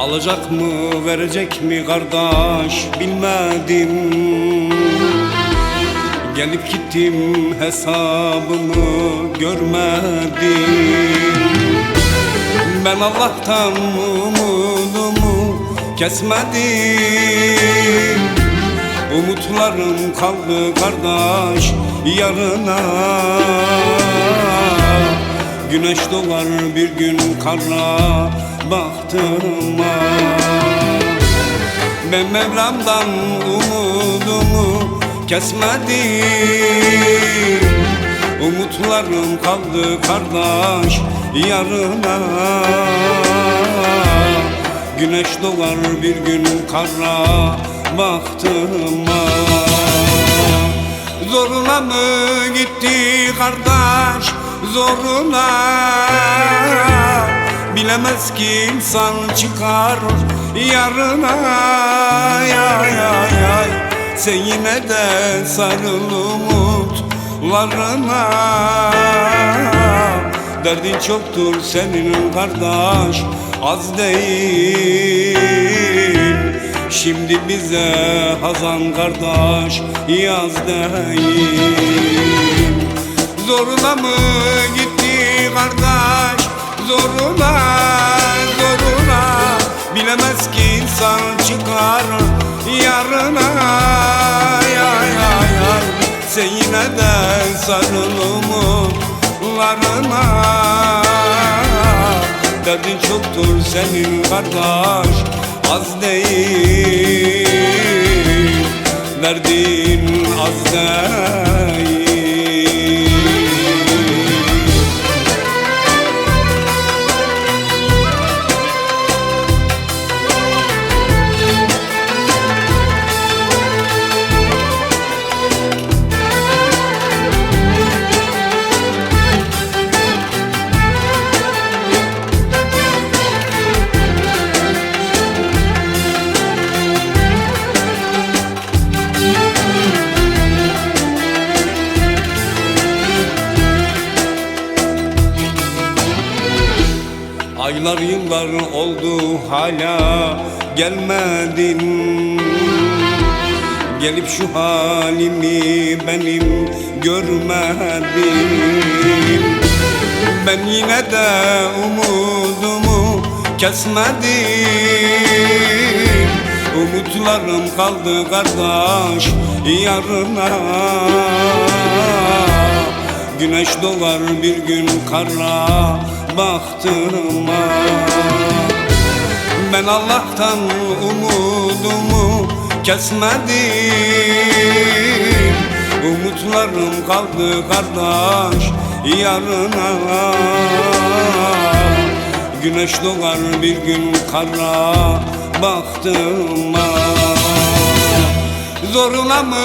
Alacak mı verecek mi kardeş bilmedim. Gelip gittim hesabımı görmedim. Ben Allah'tan umudumu kesmedim. Umutlarım kaldı kardeş yarına Güneş doğar bir gün kara baktığıma Ben Mevlam'dan umudumu kesmedim. Umutlarım kaldı kardeş yarına. Güneş doğar bir gün kara baktığıma Zoruna mı gitti kardeş zoruna. Bilemez ki insan çıkar yarına. Ya ya ya Sen yine de sarıl umutlarına. Derdin çoktur senin kardeş az değil. Şimdi bize Hazan kardeş yaz değil Zoruna mı gitti kardeş? Zoruna zoruna. Bilemez ki insan çıkar yarına. Ya ya ya Sen yine de sarıl umutlarına Derdin çoktur senin kardeş. Az değil. Derdin az değil Aylar yıllar oldu hala gelmedin. Gelip şu halimi benim görmedin. Ben yine de umudumu kesmedim. Umutlarım kaldı kardeş yarına. Güneş doğar bir gün kara baktığıma Ben Allah'tan umudumu kesmedim. Umutlarım kaldı kardeş yarına. Güneş doğar bir gün kara baktığıma. Zoruna mı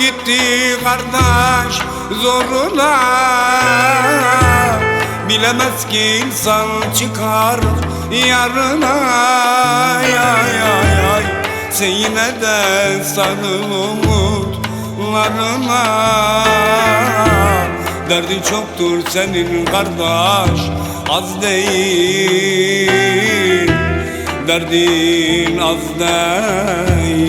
gitti kardeş? Zoruna Bilemez ki insan çıkar yarına. Ya ya ya Sen yine de sarıl umutlarına. Derdin çoktur senin kardeş az değil. Derdin az değil.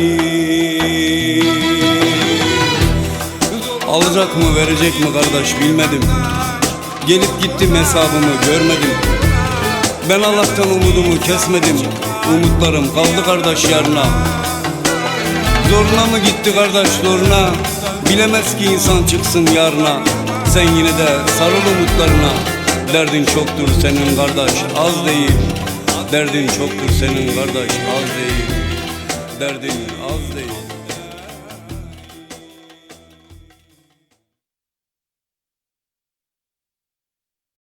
Alacak mı verecek mi kardeş bilmedim Gelip gittim hesabımı görmedim. Ben Allah'tan umudumu kesmedim. Umutlarım kaldı kardeş yarına. Zoruna mı gitti kardeş zoruna? Bilemez ki insan çıksın yarına. Sen yine de sarıl umutlarına. Derdin çoktur senin kardeş az değil. Derdin çoktur senin kardeş az değil. Derdin az değil